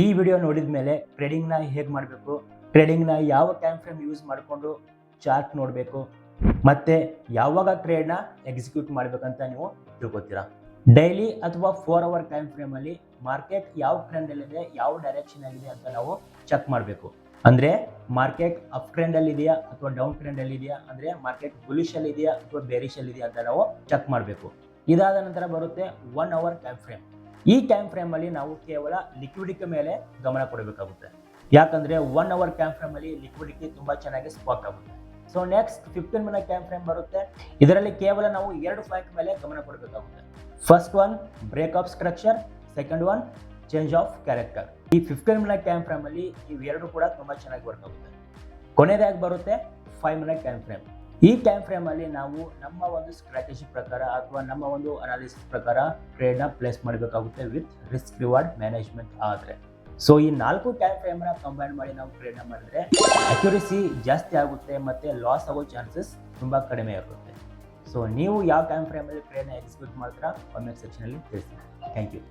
ಈ ವಿಡಿಯೋ ನೋಡಿದ ಮೇಲೆ ಟ್ರೇಡಿಂಗ್ನ ಹೇಗೆ ಮಾಡಬೇಕು? ಟ್ರೇಡಿಂಗ್ನ ಯಾವ ಟೈಮ್ ಫ್ರೇಮ್ ಯೂಸ್ ಮಾಡಿಕೊಂಡು ಚಾರ್ಟ್ ನೋಡಬೇಕು? ಮತ್ತೆ ಯಾವಾಗ ಟ್ರೇಡ್ನ ಎಕ್ಸಿಕ್ಯೂಟ್ ಮಾಡಬೇಕಂತ ನೀವು ತಿಳ್ಕೊತೀರಾ? ಡೈಲಿ ಅಥವಾ ಫೋರ್ ಅವರ್ ಟೈಮ್ ಫ್ರೇಮಲ್ಲಿ ಮಾರ್ಕೆಟ್ ಯಾವ ಟ್ರೆಂಡಲ್ಲಿದೆ ಯಾವ ಡೈರೆಕ್ಷನಲ್ಲಿದೆ ಅಂತ ನಾವು ಚೆಕ್ ಮಾಡಬೇಕು. ಅಂದರೆ ಮಾರ್ಕೆಟ್ ಅಪ್ ಟ್ರೆಂಡಲ್ಲಿದೆಯಾ ಅಥವಾ ಡೌನ್ ಟ್ರೆಂಡಲ್ಲಿದೆಯಾ ಅಂದರೆ ಮಾರ್ಕೆಟ್ ಬುಲಿಷಲ್ಲಿದೆಯಾ ಅಥವಾ ಬೇರಿಷಲ್ಲಿದೆಯಾ ಅಂತ ನಾವು ಚೆಕ್ ಮಾಡಬೇಕು. ಇದಾದ ನಂತರ ಬರುತ್ತೆ ಒನ್ ಅವರ್ ಟೈಮ್ ಫ್ರೇಮ್ ಈ ಟೈಮ್ ಫ್ರೇಮಲ್ಲಿ ನಾವು ಕೇವಲ ಲಿಕ್ವಿಡಿಟಿ ಮೇಲೆ ಗಮನ ಕೊಡಬೇಕಾಗುತ್ತೆ. ಯಾಕಂದರೆ ಒನ್ ಅವರ್ ಟೈಮ್ ಫ್ರೇಮಲ್ಲಿ ಲಿಕ್ವಿಡಿಟಿ ತುಂಬ ಚೆನ್ನಾಗಿ ಸ್ಪಾಕ್ ಆಗುತ್ತೆ. So next fifteen minute time frame ಬರುತ್ತೆ. ಇದರಲ್ಲಿ ಕೇವಲ ನಾವು ಎರಡು ಪಾಯಿಂಟ್ ಮೇಲೆ ಗಮನ ಕೊಡಬೇಕಾಗುತ್ತೆ. First one break of structure second one change of character ಈ ಫಿಫ್ಟೀನ್ ಮಿನಿಟ್ ಟೈಮ್ ಫ್ರೇಮಲ್ಲಿ ಇವೆರಡು ಕೂಡ ತುಂಬ ಚೆನ್ನಾಗಿ ವರ್ಕ್ ಆಗುತ್ತೆ. ಕೊನೆಯದಾಗಿ ಬರುತ್ತೆ ಫೈವ್ ಮಿನಿಟ್ ಟೈಮ್ ಫ್ರೇಮ್ ಈ ಟೈಮ್ ಫ್ರೇಮಲ್ಲಿ ನಾವು ನಮ್ಮ ಒಂದು ಸ್ಟ್ರಾಟಜಿ ಪ್ರಕಾರ ಅಥವಾ ನಮ್ಮ ಒಂದು ಅನಾಲಿಸಿಸ್ ಪ್ರಕಾರ ಟ್ರೇಡ್ನ ಪ್ಲೇಸ್ ಮಾಡಬೇಕಾಗುತ್ತೆ ವಿತ್ ರಿಸ್ಕ್ ರಿವಾರ್ಡ್ ಮ್ಯಾನೇಜ್ಮೆಂಟ್ ಆದರೆ. ಸೊ ಈ ನಾಲ್ಕು ಟೈಮ್ ಫ್ರೇಮ್ನ ಕಂಬೈನ್ ಮಾಡಿ ನಾವು ಟ್ರೇಡ್ನ ಮಾಡಿದ್ರೆ ಅಕ್ಯುರಸಿ ಜಾಸ್ತಿ ಆಗುತ್ತೆ ಮತ್ತು ಲಾಸ್ ಆಗೋ ಚಾನ್ಸಸ್ ತುಂಬ ಕಡಿಮೆ ಇರುತ್ತೆ. ಸೊ ನೀವು ಯಾವ ಟೈಮ್ ಫ್ರೇಮಲ್ಲಿ ಟ್ರೇಡ್ನ ಎಕ್ಸಿಕ್ಯೂಟ್ ಮಾಡ್ತೀರಾ ಸೆಕ್ಷನ್ ಸೆಕ್ಷನಲ್ಲಿ ತಿಳಿಸಿ ಥ್ಯಾಂಕ್ ಯು